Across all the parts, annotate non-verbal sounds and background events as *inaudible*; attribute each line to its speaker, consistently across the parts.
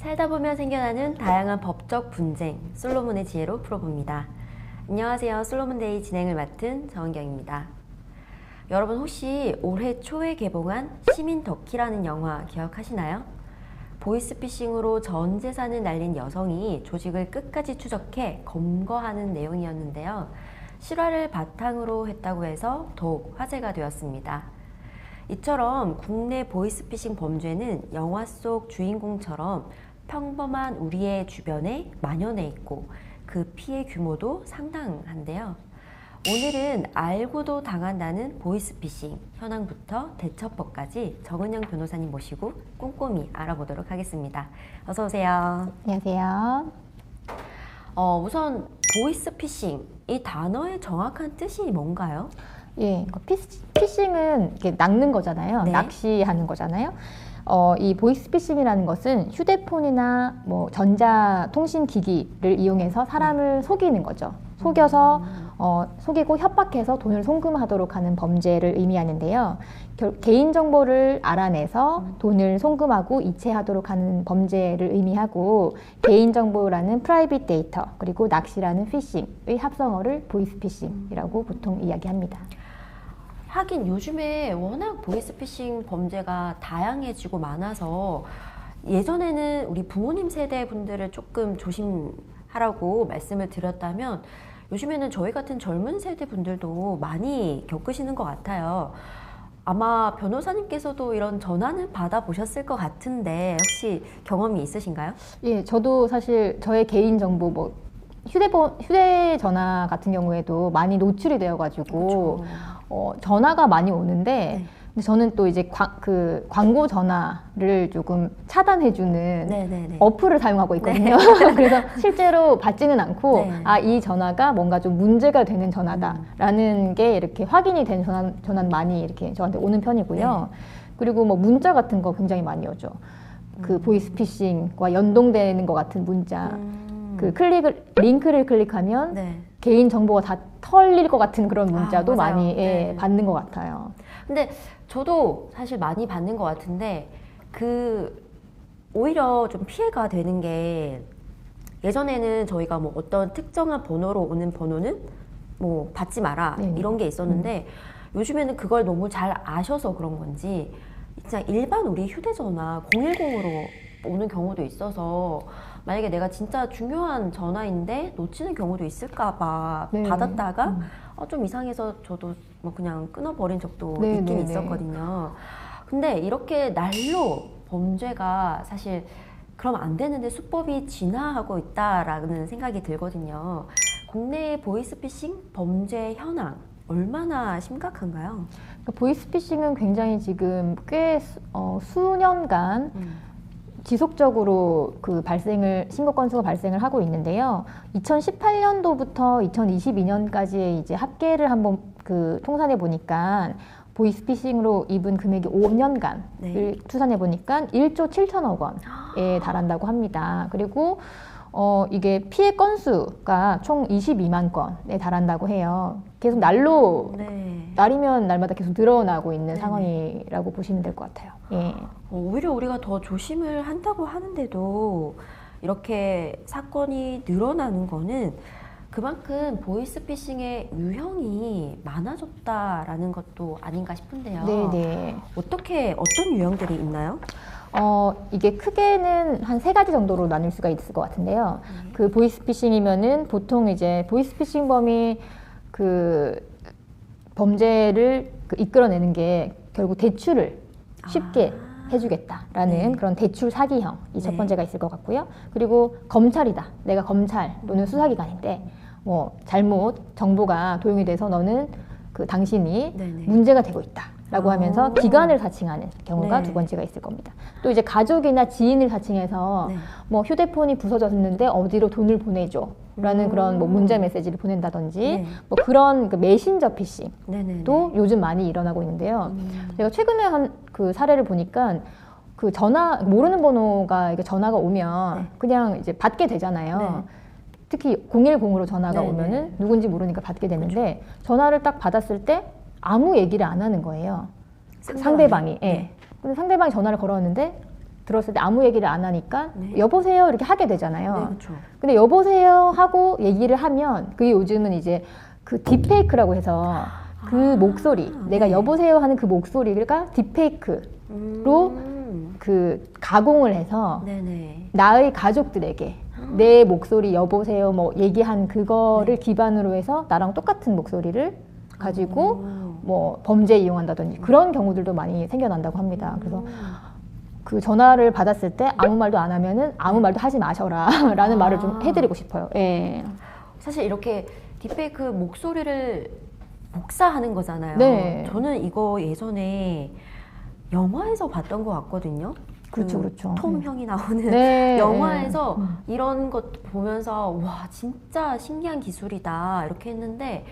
Speaker 1: 살다 보면 생겨나는 다양한 법적 분쟁, 솔로몬의 지혜로 풀어봅니다. 안녕하세요. 솔로몬데이 진행을 맡은 정은경입니다. 여러분 혹시 올해 초에 개봉한 시민 덕키라는 영화 기억하시나요? 보이스피싱으로 전 재산을 날린 여성이 조직을 끝까지 추적해 검거하는 내용이었는데요. 실화를 바탕으로 했다고 해서 더욱 화제가 되었습니다. 이처럼 국내 보이스피싱 범죄는 영화 속 주인공처럼 평범한 우리의 주변에 만연해 있고 그 피해 규모도 상당한데요. 오늘은 알고도 당한다는 보이스피싱 현황부터 대처법까지 정은영 변호사님 모시고 꼼꼼히 알아보도록 하겠습니다. 어서 오세요.
Speaker 2: 안녕하세요.
Speaker 1: 어, 우선 보이스피싱 이 단어의 정확한 뜻이 뭔가요?
Speaker 2: 예, 그 피시, 피싱은 낚는 거잖아요.
Speaker 1: 네.
Speaker 2: 낚시하는 거잖아요. 어, 이 보이스피싱이라는 것은 휴대폰이나 뭐 전자통신기기를 이용해서 사람을 속이는 거죠. 속여서 어, 속이고 협박해서 돈을 송금하도록 하는 범죄를 의미하는데요. 결- 개인정보를 알아내서 돈을 송금하고 이체하도록 하는 범죄를 의미하고 개인정보라는 프라이빗 데이터 그리고 낚시라는 피싱의 합성어를 보이스피싱이라고 보통 이야기합니다.
Speaker 1: 하긴 요즘에 워낙 보이스피싱 범죄가 다양해지고 많아서 예전에는 우리 부모님 세대 분들을 조금 조심하라고 말씀을 드렸다면 요즘에는 저희 같은 젊은 세대 분들도 많이 겪으시는 것 같아요. 아마 변호사님께서도 이런 전화는 받아보셨을 것 같은데 혹시 경험이 있으신가요?
Speaker 2: 예, 저도 사실 저의 개인 정보 뭐 휴대폰 휴대전화 같은 경우에도 많이 노출이 되어가지고
Speaker 1: 그렇죠.
Speaker 2: 어, 전화가 많이 오는데
Speaker 1: 네.
Speaker 2: 근데 저는 또 이제 과, 그 광고 전화를 조금 차단해주는
Speaker 1: 네네네.
Speaker 2: 어플을 사용하고 있거든요. *laughs* 그래서 실제로 받지는 않고
Speaker 1: 네.
Speaker 2: 아 이 전화가 뭔가 좀 문제가 되는 전화다라는 게 이렇게 확인이 된 전화 전화 많이 이렇게 저한테 오는 편이고요.
Speaker 1: 네.
Speaker 2: 그리고 뭐 문자 같은 거 굉장히 많이 오죠. 그
Speaker 1: 음.
Speaker 2: 보이스피싱과 연동되는 것 같은 문자.
Speaker 1: 음.
Speaker 2: 그 클릭을 링크를 클릭하면
Speaker 1: 네.
Speaker 2: 개인 정보가 다 털릴 것 같은 그런 문자도
Speaker 1: 아.
Speaker 2: 많이 예,
Speaker 1: 네.
Speaker 2: 받는 것 같아요.
Speaker 1: 근데 저도 사실 많이 받는 것 같은데 그 오히려 좀 피해가 되는 게 예전에는 저희가 뭐 어떤 특정한 번호로 오는 번호는 뭐 받지 마라
Speaker 2: 네네.
Speaker 1: 이런 게 있었는데 요즘에는 그걸 너무 잘 아셔서 그런 건지 진짜 일반 우리 휴대전화 010으로 오는 경우도 있어서 만약에 내가 진짜 중요한 전화인데 놓치는 경우도 있을까봐
Speaker 2: 네.
Speaker 1: 받았다가
Speaker 2: 음.
Speaker 1: 어, 좀 이상해서 저도 뭐 그냥 끊어버린 적도
Speaker 2: 네,
Speaker 1: 있긴
Speaker 2: 네, 네.
Speaker 1: 있었거든요. 근데 이렇게 날로 범죄가 사실 그럼 안 되는데 수법이 진화하고 있다라는 생각이 들거든요. 국내 보이스피싱 범죄 현황 얼마나 심각한가요?
Speaker 2: 그러니까 보이스피싱은 굉장히 지금 꽤 수, 어, 수년간 지속적으로 그 발생을 신고 건수가 발생을 하고 있는데요. 2018년도부터 2022년까지의 이제 합계를 한번 그 통산해 보니까 보이스피싱으로 입은 금액이 5년간을
Speaker 1: 네.
Speaker 2: 추산해 보니까 1조 7천억 원에 달한다고 합니다. 그리고 어 이게 피해 건수가 총 22만 건에 달한다고 해요. 계속 날로
Speaker 1: 네.
Speaker 2: 날이면 날마다 계속 늘어나고 있는
Speaker 1: 네네.
Speaker 2: 상황이라고 보시면 될 것 같아요. 예.
Speaker 1: 어, 오히려 우리가 더 조심을 한다고 하는데도 이렇게 사건이 늘어나는 거는 그만큼 보이스피싱의 유형이 많아졌다라는 것도 아닌가 싶은데요.
Speaker 2: 네네.
Speaker 1: 어떻게 어떤 유형들이 있나요?
Speaker 2: 어, 이게 크게는 한 세 가지 정도로 나눌 수가 있을 것 같은데요.
Speaker 1: 네.
Speaker 2: 그 보이스피싱이면은 보통 이제 보이스피싱범이 그 범죄를 그 이끌어내는 게 결국 대출을 쉽게
Speaker 1: 아.
Speaker 2: 해주겠다라는
Speaker 1: 네.
Speaker 2: 그런 대출 사기형이
Speaker 1: 네.
Speaker 2: 첫 번째가 있을 것 같고요. 그리고 검찰이다. 내가 검찰 또는 수사기관인데 뭐 잘못 정보가 도용이 돼서 너는 그 당신이
Speaker 1: 네네.
Speaker 2: 문제가 되고 있다 라고
Speaker 1: 아.
Speaker 2: 하면서 기관을 사칭하는 경우가
Speaker 1: 네.
Speaker 2: 두 번째가 있을 겁니다. 또 이제 가족이나 지인을 사칭해서
Speaker 1: 네.
Speaker 2: 뭐 휴대폰이 부서졌는데 어디로 돈을 보내줘. 라는
Speaker 1: 음.
Speaker 2: 그런 뭐 문자 메시지를 보낸다든지
Speaker 1: 네.
Speaker 2: 뭐 그런 그 메신저 피싱도
Speaker 1: 네네네.
Speaker 2: 요즘 많이 일어나고 있는데요.
Speaker 1: 음.
Speaker 2: 제가 최근에 한 그 사례를 보니까 그 전화 모르는 번호가 이게 전화가 오면
Speaker 1: 네.
Speaker 2: 그냥 이제 받게 되잖아요.
Speaker 1: 네.
Speaker 2: 특히 010으로 전화가
Speaker 1: 네,
Speaker 2: 오면은
Speaker 1: 네.
Speaker 2: 누군지 모르니까 받게 되는데 전화를 딱 받았을 때 아무 얘기를 안 하는 거예요. 상대방이. 예.
Speaker 1: 네.
Speaker 2: 근데 상대방이 전화를 걸었는데 들었을 때 아무 얘기를 안 하니까
Speaker 1: 네.
Speaker 2: 여보세요 이렇게 하게 되잖아요.
Speaker 1: 네, 그렇죠.
Speaker 2: 근데 여보세요 하고 얘기를 하면 그게 요즘은 이제 그 딥페이크라고 해서 그
Speaker 1: 아,
Speaker 2: 목소리 내가
Speaker 1: 네.
Speaker 2: 여보세요 하는 그 목소리가 딥페이크 로
Speaker 1: 음.
Speaker 2: 그 가공을 해서
Speaker 1: 네네.
Speaker 2: 나의 가족들에게 내 목소리 여보세요 뭐 얘기한 그거를 기반으로 해서 나랑 똑같은 목소리를 가지고
Speaker 1: 오.
Speaker 2: 뭐 범죄에 이용한다든지 그런 경우들도 많이 생겨난다고 합니다. 그래서
Speaker 1: 음.
Speaker 2: 그 전화를 받았을 때 아무 말도 안 하면은 아무 말도 하지 마셔라 라는
Speaker 1: 아.
Speaker 2: 말을 좀 해드리고 싶어요. 예.
Speaker 1: 사실 이렇게 딥페이크 목소리를 복사하는 거잖아요.
Speaker 2: 네.
Speaker 1: 저는 이거 예전에 영화에서 봤던 것 같거든요.
Speaker 2: 그렇죠,
Speaker 1: 그
Speaker 2: 그렇죠.
Speaker 1: 톰
Speaker 2: 네.
Speaker 1: 형이 나오는
Speaker 2: 네. *laughs*
Speaker 1: 영화에서
Speaker 2: 음.
Speaker 1: 이런 것 보면서 와 진짜 신기한 기술이다 이렇게 했는데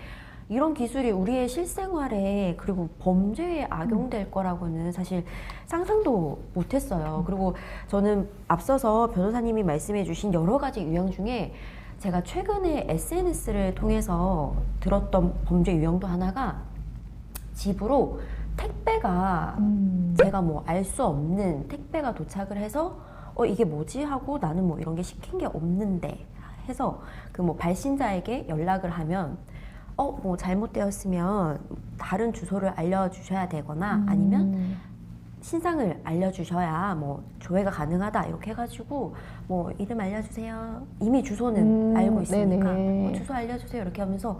Speaker 1: 이런 기술이 우리의 실생활에 그리고 범죄에 악용될 거라고는 사실 상상도 못했어요. 그리고 저는 앞서서 변호사님이 말씀해주신 여러 가지 유형 중에 제가 최근에 SNS를 통해서 들었던 범죄 유형도 하나가 집으로 택배가
Speaker 2: 음.
Speaker 1: 제가 뭐 알 수 없는 택배가 도착을 해서 어 이게 뭐지 하고 나는 뭐 이런 게 시킨 게 없는데 해서 그 뭐 발신자에게 연락을 하면 어 뭐 잘못되었으면 다른 주소를 알려주셔야 되거나 아니면
Speaker 2: 음.
Speaker 1: 신상을 알려주셔야 뭐 조회가 가능하다 이렇게 해가지고 뭐 이름 알려주세요 이미 주소는
Speaker 2: 음,
Speaker 1: 알고 있으니까. 뭐 주소 알려주세요 이렇게 하면서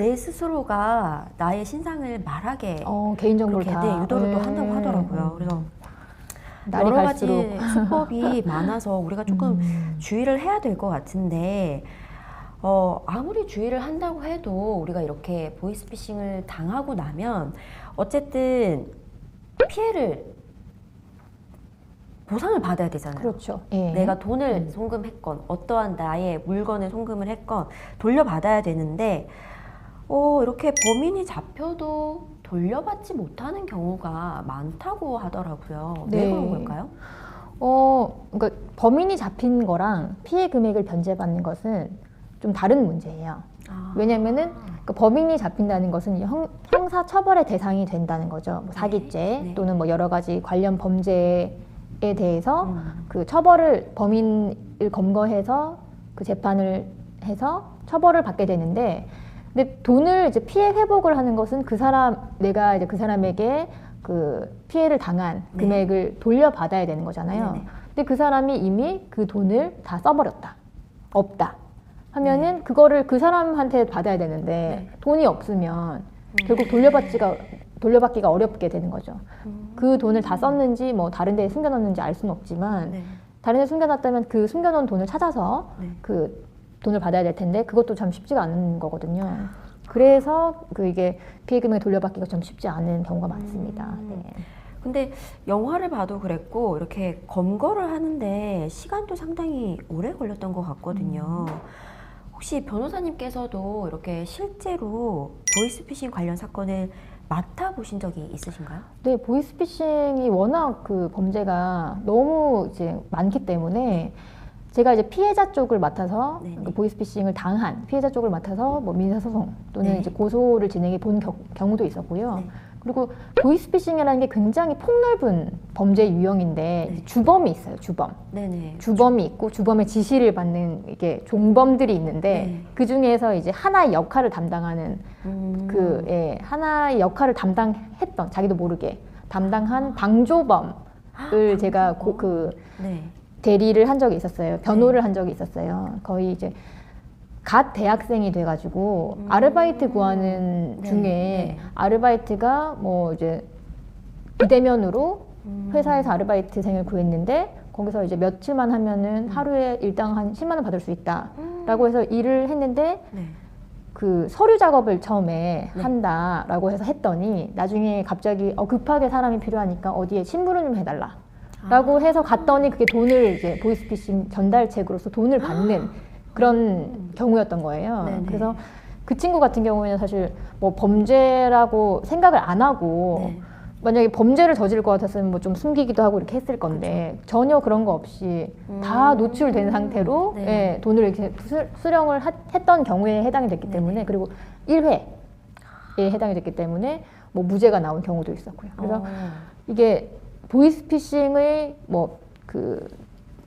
Speaker 1: 내 스스로가 나의 신상을 말하게
Speaker 2: 어, 개인정보를
Speaker 1: 그렇게
Speaker 2: 다
Speaker 1: 네, 유도를 또
Speaker 2: 예.
Speaker 1: 한다고 하더라고요. 그래서 여러
Speaker 2: 갈수록
Speaker 1: 가지 수법이 많아서 우리가 조금
Speaker 2: 음.
Speaker 1: 주의를 해야 될 것 같은데 어, 아무리 주의를 한다고 해도 우리가 이렇게 보이스피싱을 당하고 나면 어쨌든 피해를 보상을 받아야 되잖아요.
Speaker 2: 그렇죠. 예.
Speaker 1: 내가 돈을 송금했건 어떠한 나의 물건을 송금을 했건 돌려받아야 되는데 어, 이렇게 범인이 잡혀도 돌려받지 못하는 경우가 많다고 하더라고요. 왜
Speaker 2: 네.
Speaker 1: 그런 걸까요?
Speaker 2: 어, 그러니까 범인이 잡힌 거랑 피해 금액을 변제받는 것은 좀 다른 문제예요.
Speaker 1: 아,
Speaker 2: 왜냐면은 그 범인이 잡힌다는 것은 이 형, 형사 처벌의 대상이 된다는 거죠. 뭐 사기죄
Speaker 1: 네.
Speaker 2: 또는 뭐 여러 가지 관련 범죄에 대해서
Speaker 1: 음.
Speaker 2: 그 처벌을 범인을 검거해서 그 재판을 해서 처벌을 받게 되는데 근데 돈을 이제 피해 회복을 하는 것은 그 사람 내가 이제 그 사람에게 그 피해를 당한
Speaker 1: 네.
Speaker 2: 금액을 돌려받아야 되는 거잖아요.
Speaker 1: 네네.
Speaker 2: 근데 그 사람이 이미 그 돈을 다 써버렸다. 없다. 하면은
Speaker 1: 네.
Speaker 2: 그거를 그 사람한테 받아야 되는데 돈이 없으면
Speaker 1: 음.
Speaker 2: 결국 돌려받지가 돌려받기가 어렵게 되는 거죠.
Speaker 1: 음.
Speaker 2: 그 돈을 다 썼는지 뭐 다른 데에 숨겨놨는지 알 수는 없지만
Speaker 1: 네.
Speaker 2: 다른 데 숨겨놨다면 그 숨겨놓은 돈을 찾아서
Speaker 1: 네.
Speaker 2: 그 돈을 받아야 될 텐데 그것도 참 쉽지가 않은 거거든요. 그래서 그 이게 피해 금액 돌려받기가 좀 쉽지 않은 경우가 많습니다.
Speaker 1: 음.
Speaker 2: 네.
Speaker 1: 근데 영화를 봐도 그랬고 이렇게 검거를 하는데 시간도 상당히 오래 걸렸던 것 같거든요.
Speaker 2: 음.
Speaker 1: 혹시 변호사님께서도 이렇게 실제로 보이스피싱 관련 사건을 맡아보신 적이 있으신가요?
Speaker 2: 네, 보이스피싱이 워낙 그 범죄가 너무 이제 많기 때문에 제가 이제 피해자 쪽을 맡아서
Speaker 1: 네네.
Speaker 2: 그 보이스피싱을 당한 피해자 쪽을 맡아서 뭐 민사소송 또는
Speaker 1: 네.
Speaker 2: 이제 고소를 진행해 본 겨- 경우도 있었고요.
Speaker 1: 네.
Speaker 2: 그리고 보이스피싱이라는 게 굉장히 폭넓은 범죄 유형인데
Speaker 1: 네.
Speaker 2: 주범이 있어요. 주범.
Speaker 1: 네네.
Speaker 2: 주범이 있고 주범의 지시를 받는 이게 종범들이 있는데
Speaker 1: 네.
Speaker 2: 그 중에서 이제 하나의 역할을 담당하는
Speaker 1: 음.
Speaker 2: 그 예, 하나의 역할을 담당했던 자기도 모르게 담당한 방조범을 제가 고, 그
Speaker 1: 네.
Speaker 2: 대리를 한 적이 있었어요. 변호를 한 적이 있었어요. 거의 이제 갓 대학생이 돼가지고
Speaker 1: 음.
Speaker 2: 아르바이트 구하는
Speaker 1: 네,
Speaker 2: 중에
Speaker 1: 네.
Speaker 2: 아르바이트가 뭐 이제 비대면으로
Speaker 1: 음.
Speaker 2: 회사에서 아르바이트생을 구했는데 거기서 이제 며칠만 하면은 하루에 일당 한 10만 원 받을 수 있다라고 해서 일을 했는데
Speaker 1: 네.
Speaker 2: 그 서류 작업을 처음에
Speaker 1: 네.
Speaker 2: 한다라고 해서 했더니 나중에 갑자기 어, 급하게 사람이 필요하니까 어디에 신분을 좀 해달라. 라고 해서 갔더니 그게 돈을 이제 보이스피싱 전달책으로서 돈을 받는 그런 경우였던 거예요.
Speaker 1: 네네.
Speaker 2: 그래서 그 친구 같은 경우에는 사실 뭐 범죄라고 생각을 안 하고
Speaker 1: 네.
Speaker 2: 만약에 범죄를 저지를 것 같았으면 뭐 좀 숨기기도 하고 이렇게 했을 건데 전혀 그런 거 없이 다
Speaker 1: 음.
Speaker 2: 노출된 상태로
Speaker 1: 네.
Speaker 2: 예, 돈을 이렇게 수, 수령을 하- 했던 경우에 해당이 됐기
Speaker 1: 네.
Speaker 2: 때문에 그리고 1회에 해당이 됐기 때문에 뭐 무죄가 나온 경우도 있었고요. 그래서
Speaker 1: 어.
Speaker 2: 이게 보이스피싱의 뭐그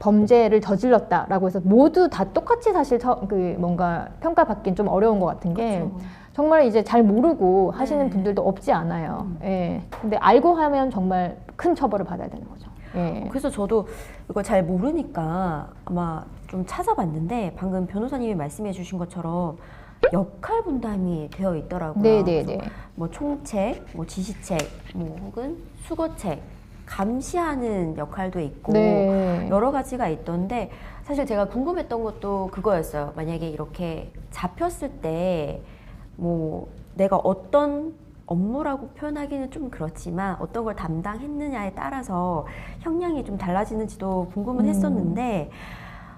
Speaker 2: 범죄를 저질렀다라고 해서 모두 다 똑같이 사실 처, 그 뭔가 평가받긴 좀 어려운 것 같은 게
Speaker 1: 그렇죠.
Speaker 2: 정말 이제 잘 모르고 하시는
Speaker 1: 네.
Speaker 2: 분들도 없지 않아요.
Speaker 1: 음.
Speaker 2: 예. 근데 알고 하면 정말 큰 처벌을 받아야 되는 거죠. 예.
Speaker 1: 그래서 저도 이걸 잘 모르니까 아마 좀 찾아봤는데 방금 변호사님이 말씀해 주신 것처럼 역할 분담이 되어 있더라고요.
Speaker 2: 네, 네, 네.
Speaker 1: 뭐 총책, 뭐 지시책, 뭐 혹은 수거책 감시하는 역할도 있고
Speaker 2: 네.
Speaker 1: 여러 가지가 있던데 사실 제가 궁금했던 것도 그거였어요. 만약에 이렇게 잡혔을 때 뭐 내가 어떤 업무라고 표현하기는 좀 그렇지만 어떤 걸 담당했느냐에 따라서 형량이 좀 달라지는지도 궁금은
Speaker 2: 음.
Speaker 1: 했었는데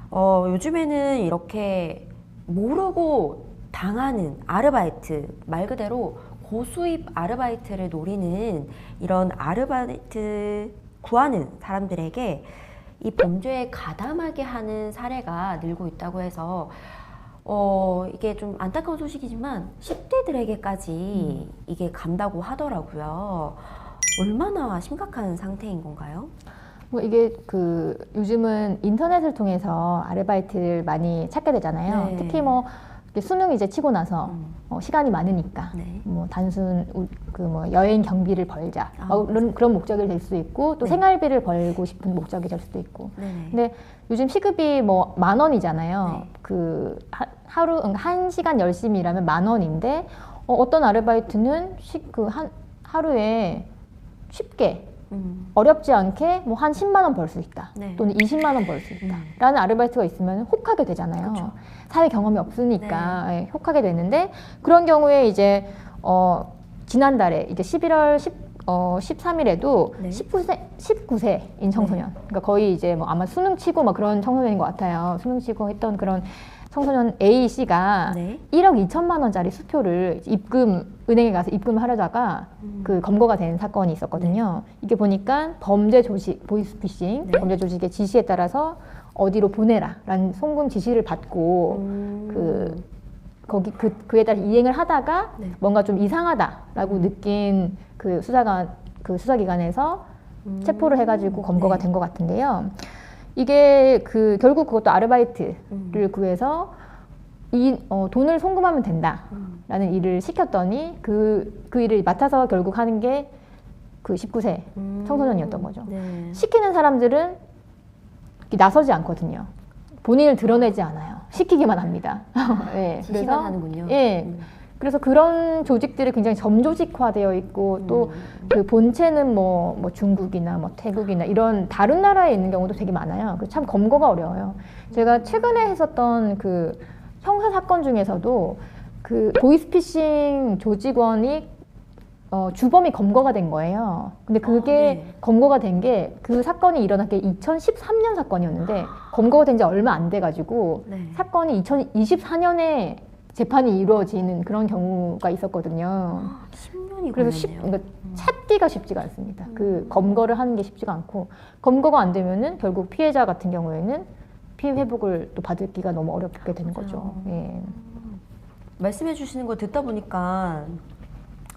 Speaker 1: 어, 요즘에는 이렇게 모르고 당하는 아르바이트 말 그대로 고수입 아르바이트를 노리는 이런 아르바이트 구하는 사람들에게 이 범죄에 가담하게 하는 사례가 늘고 있다고 해서 어 이게 좀 안타까운 소식이지만 10대들에게까지 이게 간다고 하더라고요. 얼마나 심각한 상태인 건가요?
Speaker 2: 뭐 이게 그 요즘은 인터넷을 통해서 아르바이트를 많이 찾게 되잖아요.
Speaker 1: 네.
Speaker 2: 특히 뭐 수능 이제 치고 나서
Speaker 1: 음.
Speaker 2: 어, 시간이 많으니까
Speaker 1: 네.
Speaker 2: 뭐 단순 그 뭐 여행 경비를 벌자
Speaker 1: 아,
Speaker 2: 뭐 그런 그런 목적이 될 수 있고 또
Speaker 1: 네.
Speaker 2: 생활비를 벌고 싶은 목적이 될 수도 있고.
Speaker 1: 네네.
Speaker 2: 근데 요즘 시급이 뭐 만 원이잖아요.
Speaker 1: 네.
Speaker 2: 그 하, 하루 한 시간 열심히 일하면 만 원인데 어, 어떤 아르바이트는 그한 하루에 쉽게
Speaker 1: 음.
Speaker 2: 어렵지 않게 뭐 한 10만 원 벌 수 있다.
Speaker 1: 네.
Speaker 2: 또는 20만 원 벌 수 있다.
Speaker 1: 음.
Speaker 2: 라는 아르바이트가 있으면 혹하게 되잖아요.
Speaker 1: 그쵸.
Speaker 2: 사회 경험이 없으니까 예, 혹하게 되는데 그런 경우에 이제 어 지난달에 이제 11월 10, 어, 13일에도
Speaker 1: 네.
Speaker 2: 19세 19세인 청소년. 그러니까 거의 이제 뭐 아마 수능 치고 막 그런 청소년인 것 같아요. 수능 치고 했던 그런 청소년 A 씨가
Speaker 1: 네.
Speaker 2: 1억 2천만 원짜리 수표를 입금 은행에 가서 입금을 하려다가
Speaker 1: 음.
Speaker 2: 그 검거가 된 사건이 있었거든요. 이게 보니까 범죄 조직 보이스피싱
Speaker 1: 네.
Speaker 2: 범죄 조직의 지시에 따라서 어디로 보내라라는 송금 지시를 받고
Speaker 1: 음.
Speaker 2: 그 거기 그 그에 따라 이행을 하다가
Speaker 1: 네.
Speaker 2: 뭔가 좀 이상하다라고 느낀 그 수사관 그 수사기관에서
Speaker 1: 음.
Speaker 2: 체포를 해가지고 검거가
Speaker 1: 네.
Speaker 2: 된것 같은데요. 이게 그 결국 그것도 아르바이트를
Speaker 1: 음.
Speaker 2: 구해서 이 어, 돈을 송금하면 된다.
Speaker 1: 음.
Speaker 2: 라는 일을 시켰더니 그, 그 일을 맡아서 결국 하는 게 그 19세
Speaker 1: 음.
Speaker 2: 청소년이었던 거죠.
Speaker 1: 네.
Speaker 2: 시키는 사람들은 나서지 않거든요. 본인을 드러내지 않아요. 시키기만 합니다. 예,
Speaker 1: 지시만 하는군요.
Speaker 2: 예,
Speaker 1: 음.
Speaker 2: 그래서 그런 조직들이 굉장히 점조직화되어 있고 또
Speaker 1: 음.
Speaker 2: 그 본체는 뭐, 뭐 중국이나 뭐 태국이나 이런 다른 나라에 있는 경우도 되게 많아요. 그참 검거가 어려워요. 제가 최근에 했었던 그 형사 사건 중에서도 그 보이스피싱 조직원이 어, 주범이 검거가 된 거예요. 근데 그게
Speaker 1: 아, 네.
Speaker 2: 검거가 된 게 그 사건이 일어난 게 2013년 사건이었는데 검거가 된 지 얼마 안 돼가지고
Speaker 1: 네.
Speaker 2: 사건이 2024년에 재판이 이루어지는 그런 경우가 있었거든요.
Speaker 1: 10년이
Speaker 2: 그래서. 쉽, 그러니까 찾기가 쉽지가 않습니다. 그
Speaker 1: 음.
Speaker 2: 검거를 하는 게 쉽지가 않고 검거가 안 되면은 결국 피해자 같은 경우에는 피해 회복을 또 받기가 너무 어렵게 되는 거죠.
Speaker 1: 맞아요.
Speaker 2: 예.
Speaker 1: 말씀해 주시는 거 듣다 보니까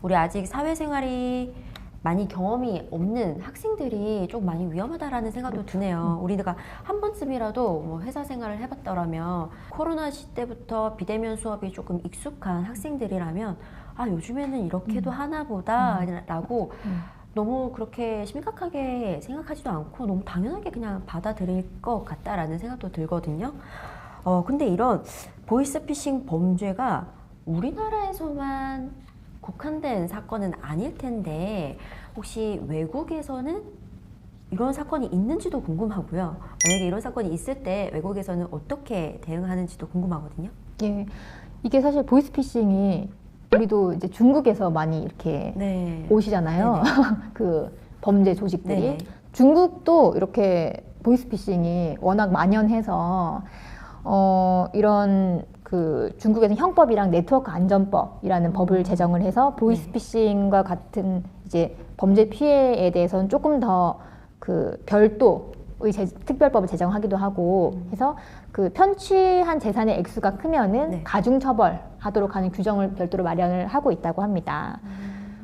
Speaker 1: 우리 아직 사회생활이 많이 경험이 없는 학생들이 좀 많이 위험하다라는 생각도 드네요. 우리가 한 번쯤이라도 뭐 회사 생활을 해봤더라면 코로나 시때부터 비대면 수업이 조금 익숙한 학생들이라면 아 요즘에는 이렇게도 하나보다라고
Speaker 2: 음.
Speaker 1: 너무 그렇게 심각하게 생각하지도 않고 너무 당연하게 그냥 받아들일 것 같다라는 생각도 들거든요. 어, 근데 이런 보이스피싱 범죄가 우리나라에서만 국한된 사건은 아닐 텐데 혹시 외국에서는 이런 사건이 있는지도 궁금하고요. 만약에 이런 사건이 있을 때 외국에서는 어떻게 대응하는지도 궁금하거든요.
Speaker 2: 예. 이게 사실 보이스피싱이 우리도 이제 중국에서 많이 이렇게
Speaker 1: 네.
Speaker 2: 오시잖아요. *laughs* 그 범죄 조직들이.
Speaker 1: 네네.
Speaker 2: 중국도 이렇게 보이스피싱이 워낙 만연해서 어 이런 그 중국에서 형법이랑 네트워크 안전법이라는 법을 제정을 해서 보이스피싱과 같은 이제 범죄 피해에 대해서는 조금 더 그 별도 의 제- 특별법을 제정하기도 하고 해서 그 편취한 재산의 액수가 크면은
Speaker 1: 네.
Speaker 2: 가중 처벌하도록 하는 규정을 별도로 마련을 하고 있다고 합니다.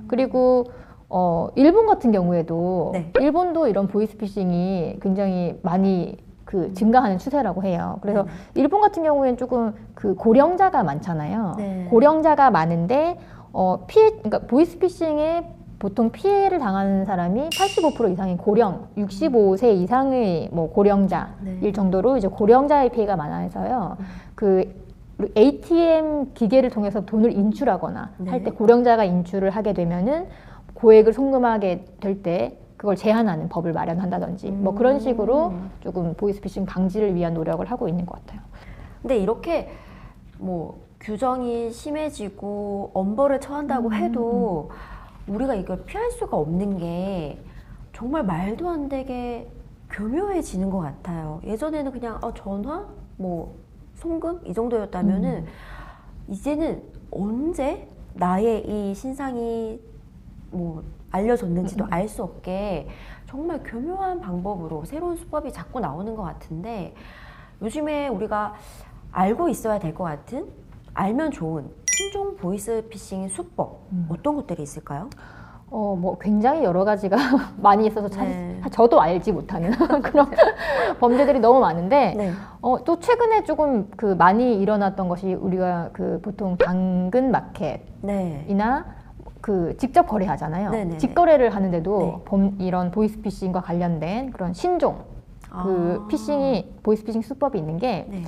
Speaker 2: 그리고 어, 일본 같은 경우에도
Speaker 1: 네.
Speaker 2: 일본도 이런 보이스피싱이 굉장히 많이 그 증가하는 추세라고 해요. 그래서
Speaker 1: 네네.
Speaker 2: 일본 같은 경우에는 조금 그 고령자가 많잖아요.
Speaker 1: 네.
Speaker 2: 고령자가 많은데 어, 피해 그러니까 보이스피싱에 보통 피해를 당하는 사람이 85% 이상인 고령, 65세 이상의 뭐 고령자일
Speaker 1: 네.
Speaker 2: 정도로 이제 고령자의 피해가 많아서요. 그 ATM 기계를 통해서 돈을 인출하거나
Speaker 1: 네.
Speaker 2: 할때 고령자가 인출을 하게 되면은 고액을 송금하게 될 때 그걸 제한하는 법을 마련한다든지 뭐 그런 식으로
Speaker 1: 음.
Speaker 2: 조금 보이스피싱 방지를 위한 노력을 하고 있는 것 같아요.
Speaker 1: 근데 이렇게 뭐 규정이 심해지고 엄벌을 처한다고
Speaker 2: 음,
Speaker 1: 해도 우리가 이걸 피할 수가 없는 게 정말 말도 안 되게 교묘해지는 것 같아요. 예전에는 그냥 어, 전화, 뭐 송금 이 정도였다면은
Speaker 2: 음.
Speaker 1: 이제는 언제 나의 이 신상이 뭐 알려졌는지도
Speaker 2: 음, 음.
Speaker 1: 알수 없게 정말 교묘한 방법으로 새로운 수법이 자꾸 나오는 것 같은데 요즘에 우리가 알고 있어야 될 것 같은 알면 좋은 신종 보이스 피싱 수법
Speaker 2: 음.
Speaker 1: 어떤 것들이 있을까요?
Speaker 2: 어, 뭐 굉장히 여러 가지가 *laughs* 많이 있어서 사
Speaker 1: 네.
Speaker 2: 저도 알지 못하는 *laughs* 그런 *laughs* 범죄들이 너무 많은데
Speaker 1: 네.
Speaker 2: 어, 또 최근에 조금 그 많이 일어났던 것이 우리가 그 보통 당근 마켓이나
Speaker 1: 네.
Speaker 2: 그 직접 거래하잖아요.
Speaker 1: 네네네.
Speaker 2: 직거래를 하는데도
Speaker 1: 네.
Speaker 2: 범, 이런 보이스피싱과 관련된 그런 신종 그
Speaker 1: 아.
Speaker 2: 피싱이 보이스피싱 수법이 있는 게
Speaker 1: 네.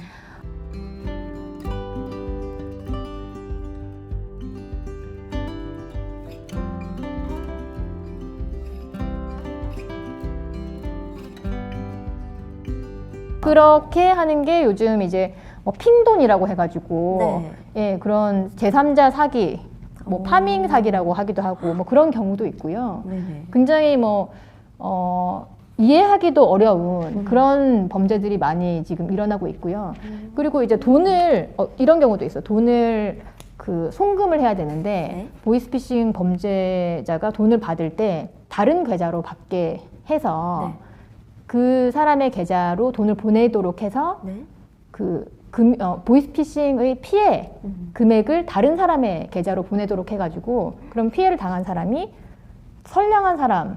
Speaker 2: 그렇게 하는 게 요즘 이제 뭐 핑돈이라고 해가지고
Speaker 1: 네.
Speaker 2: 예 그런 제3자 사기 뭐
Speaker 1: 오.
Speaker 2: 파밍 사기라고 하기도 하고 뭐 그런 경우도 있고요.
Speaker 1: 네네.
Speaker 2: 굉장히 뭐 어, 이해하기도 어려운
Speaker 1: 음.
Speaker 2: 그런 범죄들이 많이 지금 일어나고 있고요.
Speaker 1: 음.
Speaker 2: 그리고 이제 돈을 어, 이런 경우도 있어. 요 돈을 그 송금을 해야 되는데
Speaker 1: 네.
Speaker 2: 보이스피싱 범죄자가 돈을 받을 때 다른 계좌로 받게 해서
Speaker 1: 네.
Speaker 2: 그 사람의 계좌로 돈을 보내도록 해서
Speaker 1: 네.
Speaker 2: 그 금, 어, 보이스피싱의 피해
Speaker 1: 음.
Speaker 2: 금액을 다른 사람의 계좌로 보내도록 해가지고 그럼 피해를 당한 사람이 선량한 사람의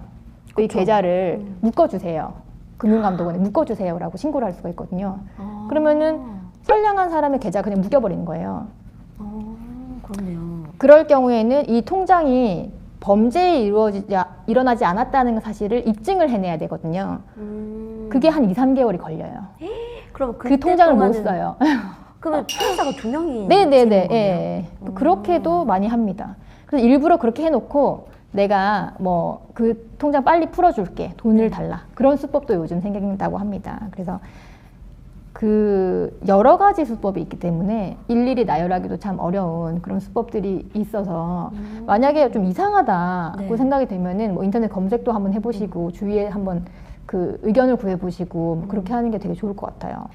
Speaker 1: 그쵸.
Speaker 2: 계좌를
Speaker 1: 음.
Speaker 2: 묶어주세요. 금융감독원에 묶어주세요라고 신고를 할 수가 있거든요.
Speaker 1: 아.
Speaker 2: 그러면은 선량한 사람의 계좌 그냥 묶여버리는 거예요.
Speaker 1: 어, 그렇네요.
Speaker 2: 그럴 경우에는 이 통장이 범죄에 이루어지지, 일어나지 않았다는 사실을 입증을 해내야 되거든요.
Speaker 1: 음.
Speaker 2: 그게 한 2, 3개월이 걸려요.
Speaker 1: 그럼
Speaker 2: 그 통장을 못 써요.
Speaker 1: 그러면 *laughs* 피해자가 두 명이
Speaker 2: 네네네.
Speaker 1: 있는 거네요?
Speaker 2: 예.
Speaker 1: 음.
Speaker 2: 그렇게도 많이 합니다. 그래서 일부러 그렇게 해놓고 내가 뭐 그 통장 빨리 풀어줄게. 돈을
Speaker 1: 네.
Speaker 2: 달라. 그런 수법도 요즘 생긴다고 합니다. 그래서 그 여러 가지 수법이 있기 때문에 일일이 나열하기도 참 어려운 그런 수법들이 있어서
Speaker 1: 음.
Speaker 2: 만약에 좀 이상하다고
Speaker 1: 네.
Speaker 2: 생각이 되면은 뭐 인터넷 검색도 한번 해보시고 주위에 한번 그 의견을 구해보시고 뭐 그렇게 하는 게 되게 좋을 것 같아요.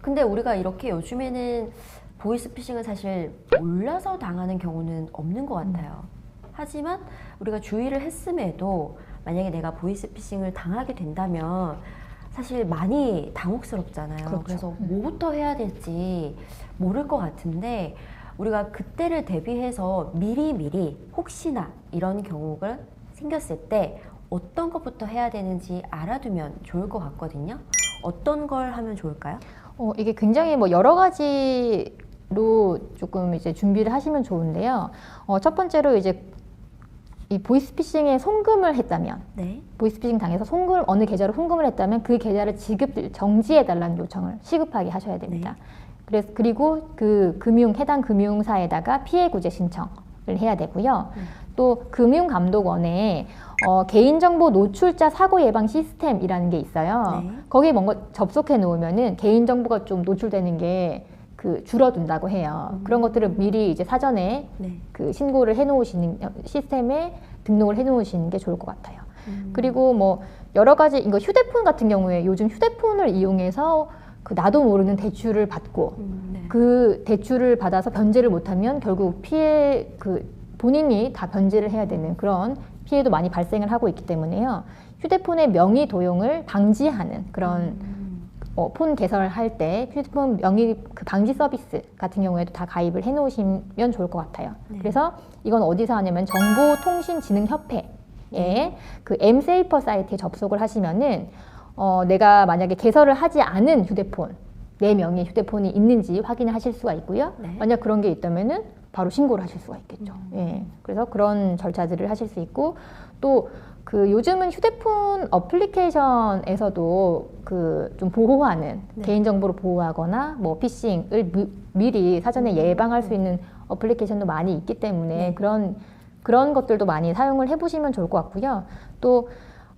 Speaker 1: 근데 우리가 이렇게 요즘에는 보이스피싱을 사실 몰라서 당하는 경우는 없는 것 같아요. 하지만 우리가 주의를 했음에도 만약에 내가 보이스피싱을 당하게 된다면 사실 많이 당혹스럽잖아요.
Speaker 2: 그렇죠.
Speaker 1: 그래서 뭐부터 해야 될지 모를 것 같은데 우리가 그때를 대비해서 미리미리 혹시나 이런 경우가 생겼을 때 어떤 것부터 해야 되는지 알아두면 좋을 것 같거든요. 어떤 걸 하면 좋을까요?
Speaker 2: 어, 이게 굉장히 뭐 여러 가지로 조금 이제 준비를 하시면 좋은데요. 어, 첫 번째로 이제 이 보이스피싱에 송금을 했다면,
Speaker 1: 네.
Speaker 2: 보이스피싱 당해서 송금, 어느 계좌로 송금을 했다면 그 계좌를 지급 정지해 달라는 요청을 시급하게 하셔야 됩니다. 그래서, 그리고 그 금융, 해당 금융사에다가 피해 구제 신청을 해야 되고요.
Speaker 1: 음.
Speaker 2: 또 금융감독원에 어, 개인정보 노출자 사고 예방 시스템이라는 게 있어요.
Speaker 1: 네.
Speaker 2: 거기에 뭔가 접속해 놓으면은 개인정보가 좀 노출되는 게 그 줄어든다고 해요.
Speaker 1: 음.
Speaker 2: 그런 것들을 미리 이제 사전에
Speaker 1: 네.
Speaker 2: 그 신고를 해 놓으시는 시스템에 등록을 해 놓으시는 게 좋을 것 같아요.
Speaker 1: 음.
Speaker 2: 그리고 뭐 여러 가지 이거 휴대폰 같은 경우에 요즘 휴대폰을 이용해서 그 나도 모르는 대출을 받고
Speaker 1: 음, 네.
Speaker 2: 그 대출을 받아서 변제를 못하면 결국 피해 그 본인이 다 변제를 해야 되는 그런 피해도 많이 발생을 하고 있기 때문에요. 휴대폰의 명의 도용을 방지하는 그런
Speaker 1: 음.
Speaker 2: 어, 폰 개설할 때 휴대폰 명의 그 방지 서비스 같은 경우에도 다 가입을 해 놓으시면 좋을 것 같아요.
Speaker 1: 네.
Speaker 2: 그래서 이건 어디서 하냐면 정보통신진흥협회 그 M세이퍼 사이트에 접속을 하시면은 어, 내가 만약에 개설을 하지 않은 휴대폰 내 명의 휴대폰이 있는지 확인을 하실 수가 있고요.
Speaker 1: 네.
Speaker 2: 만약 그런 게 있다면은 바로 신고를 하실 수가 있겠죠.
Speaker 1: 음.
Speaker 2: 예. 그래서 그런 절차들을 하실 수 있고 또 그 요즘은 휴대폰 어플리케이션에서도 그 좀 보호하는
Speaker 1: 네.
Speaker 2: 개인정보를 보호하거나 뭐 피싱을 미, 미리 사전에 예방할 수 있는 어플리케이션도 많이 있기 때문에
Speaker 1: 음. 네.
Speaker 2: 그런 그런 것들도 많이 사용을 해보시면 좋을 것 같고요. 또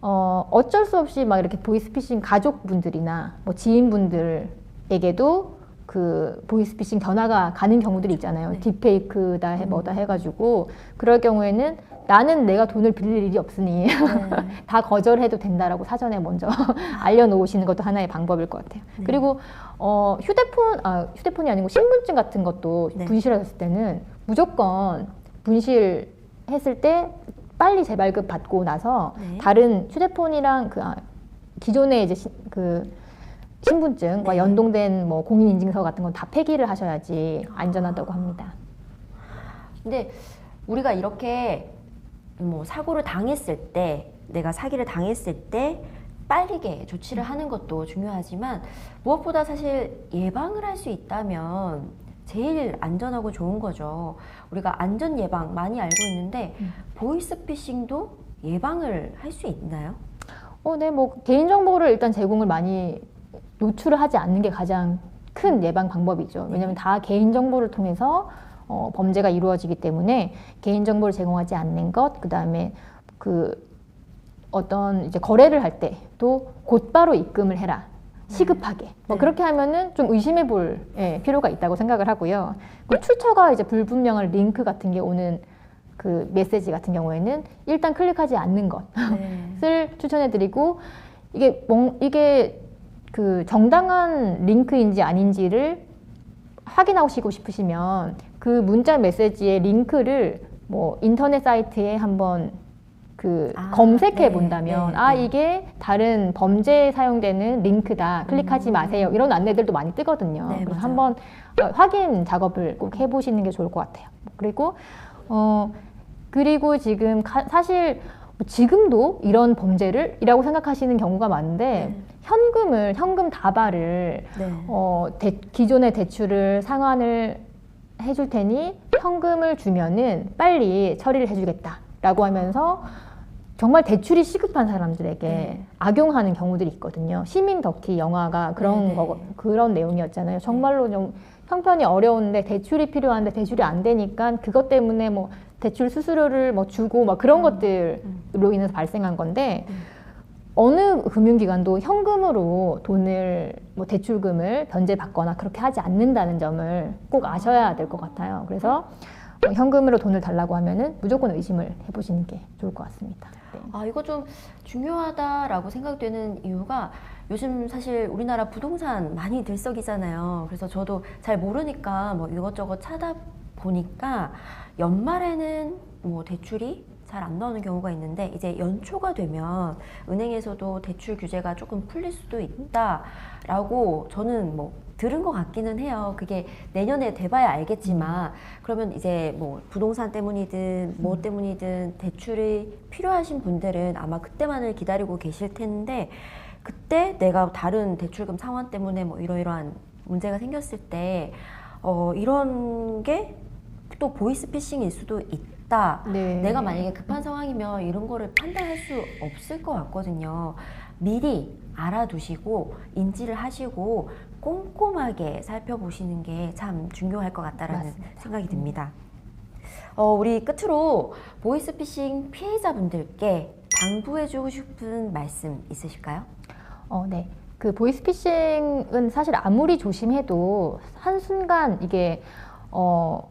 Speaker 2: 어, 어쩔 수 없이 막 이렇게 보이스피싱 가족분들이나 뭐 지인분들 에게도 그 보이스피싱 전화가 가는 경우들이 있잖아요.
Speaker 1: 네.
Speaker 2: 딥페이크다 해
Speaker 1: 음.
Speaker 2: 뭐다 해가지고 그럴 경우에는 나는 내가 돈을 빌릴 일이 없으니
Speaker 1: 네. *laughs*
Speaker 2: 다 거절해도 된다라고 사전에 먼저 *laughs* 알려놓으시는 것도 하나의 방법일 것 같아요.
Speaker 1: 네.
Speaker 2: 그리고 어, 휴대폰 아 휴대폰이 아니고 신분증 같은 것도
Speaker 1: 네.
Speaker 2: 분실하셨을 때는 무조건 분실했을 때 빨리 재발급 받고 나서
Speaker 1: 네.
Speaker 2: 다른 휴대폰이랑 그 아, 기존의 이제 시, 그 신분증과
Speaker 1: 네.
Speaker 2: 연동된 뭐 공인인증서 같은 건 다 폐기를 하셔야지 안전하다고 합니다.
Speaker 1: 근데 우리가 이렇게 뭐 사고를 당했을 때 내가 사기를 당했을 때 빠르게 조치를 하는 것도 중요하지만 무엇보다 사실 예방을 할 수 있다면 제일 안전하고 좋은 거죠. 우리가 안전 예방 많이 알고 있는데
Speaker 2: 음.
Speaker 1: 보이스피싱도 예방을 할 수 있나요?
Speaker 2: 어, 네, 뭐 개인 정보를 일단 제공을 많이 노출을 하지 않는 게 가장 큰 예방 방법이죠. 왜냐하면 다 개인정보를 통해서 어, 범죄가 이루어지기 때문에 개인정보를 제공하지 않는 것, 그 다음에 그 어떤 이제 거래를 할 때도 곧바로 입금을 해라. 시급하게. 뭐
Speaker 1: 네.
Speaker 2: 그렇게 하면은 좀 의심해 볼 예, 필요가 있다고 생각을 하고요. 그 출처가 이제 불분명한 링크 같은 게 오는 그 메시지 같은 경우에는 일단 클릭하지 않는 것.
Speaker 1: 네.
Speaker 2: 을 *laughs* 추천해 드리고 이게 뭔 이게 그 정당한 링크인지 아닌지를 확인하시고 싶으시면 그 문자 메시지의 링크를 뭐 인터넷 사이트에 한번 그
Speaker 1: 아,
Speaker 2: 검색해
Speaker 1: 네,
Speaker 2: 본다면
Speaker 1: 네,
Speaker 2: 아
Speaker 1: 네.
Speaker 2: 이게 다른 범죄에 사용되는 링크다 클릭하지
Speaker 1: 음.
Speaker 2: 마세요 이런 안내들도 많이 뜨거든요
Speaker 1: 네,
Speaker 2: 그래서
Speaker 1: 맞아요.
Speaker 2: 한번 어, 확인 작업을 꼭 해보시는 게 좋을 것 같아요 그리고 어 그리고 지금 가- 사실 뭐 지금도 이런 범죄를 이라고 생각하시는 경우가 많은데
Speaker 1: 네.
Speaker 2: 현금을 현금 다발을
Speaker 1: 네.
Speaker 2: 어, 대- 기존의 대출을 상환을 해줄 테니 현금을 주면은 빨리 처리를 해주겠다라고 하면서 정말 대출이 시급한 사람들에게
Speaker 1: 네.
Speaker 2: 악용하는 경우들이 있거든요. 시민 덕희 영화가 그런
Speaker 1: 네, 네.
Speaker 2: 거 그런 내용이었잖아요. 정말로 좀 형편이 어려운데 대출이 필요한데 대출이 안 되니까 그것 때문에 뭐 대출 수수료를 뭐 주고 막 그런
Speaker 1: 음.
Speaker 2: 것들로 인해서 발생한 건데
Speaker 1: 음.
Speaker 2: 어느 금융기관도 현금으로 돈을 뭐 대출금을 변제받거나 그렇게 하지 않는다는 점을 꼭 아셔야 될 것 같아요. 그래서 어, 현금으로 돈을 달라고 하면은 무조건 의심을 해보시는 게 좋을 것 같습니다. 네.
Speaker 1: 아, 이거 좀 중요하다라고 생각되는 이유가 요즘 사실 우리나라 부동산 많이 들썩이잖아요. 그래서 저도 잘 모르니까 뭐 이것저것 찾아보니까 연말에는 뭐 대출이 잘 안 나오는 경우가 있는데 이제 연초가 되면 은행에서도 대출 규제가 조금 풀릴 수도 있다라고 저는 뭐 들은 것 같기는 해요. 그게 내년에 돼봐야 알겠지만 그러면 이제 뭐 부동산 때문이든 뭐 때문이든 대출이 필요하신 분들은 아마 그때만을 기다리고 계실 텐데 그때 내가 다른 대출금 상환 때문에 뭐 이러이러한 문제가 생겼을 때 어, 이런 게 또 보이스피싱일 수도 있다.
Speaker 2: 네.
Speaker 1: 내가 만약에 급한 상황이면 이런 거를 판단할 수 없을 것 같거든요. 미리 알아두시고 인지를 하시고 꼼꼼하게 살펴보시는 게 참 중요할 것 같다라는
Speaker 2: 맞습니다.
Speaker 1: 생각이 듭니다. 어, 우리 끝으로 보이스피싱 피해자분들께 당부해주고 싶은 말씀 있으실까요?
Speaker 2: 어, 네. 그 보이스피싱은 사실 아무리 조심해도 한순간 이게 어,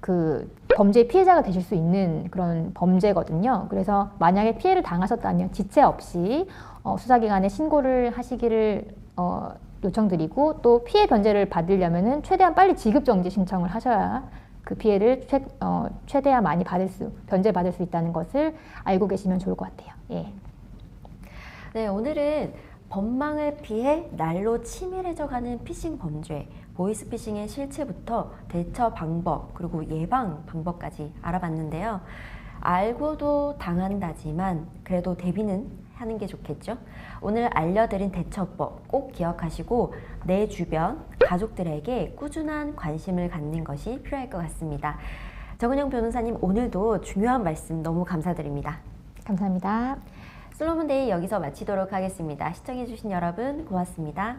Speaker 2: 그 범죄의 피해자가 되실 수 있는 그런 범죄거든요. 그래서 만약에 피해를 당하셨다면 지체 없이 어, 수사기관에 신고를 하시기를 어, 요청드리고 또 피해 변제를 받으려면은 최대한 빨리 지급정지 신청을 하셔야 그 피해를 최, 어, 최대한 많이 받을 수 변제 받을 수 있다는 것을 알고 계시면 좋을 것 같아요. 예.
Speaker 1: 네, 오늘은 법망을 피해 날로 치밀해져가는 피싱 범죄, 보이스피싱의 실체부터 대처 방법, 그리고 예방 방법까지 알아봤는데요. 알고도 당한다지만 그래도 대비는 하는 게 좋겠죠. 오늘 알려드린 대처법 꼭 기억하시고 내 주변 가족들에게 꾸준한 관심을 갖는 것이 필요할 것 같습니다. 정은영 변호사님 오늘도 중요한 말씀 너무 감사드립니다.
Speaker 2: 감사합니다.
Speaker 1: 슬로문데이 여기서 마치도록 하겠습니다. 시청해주신 여러분 고맙습니다.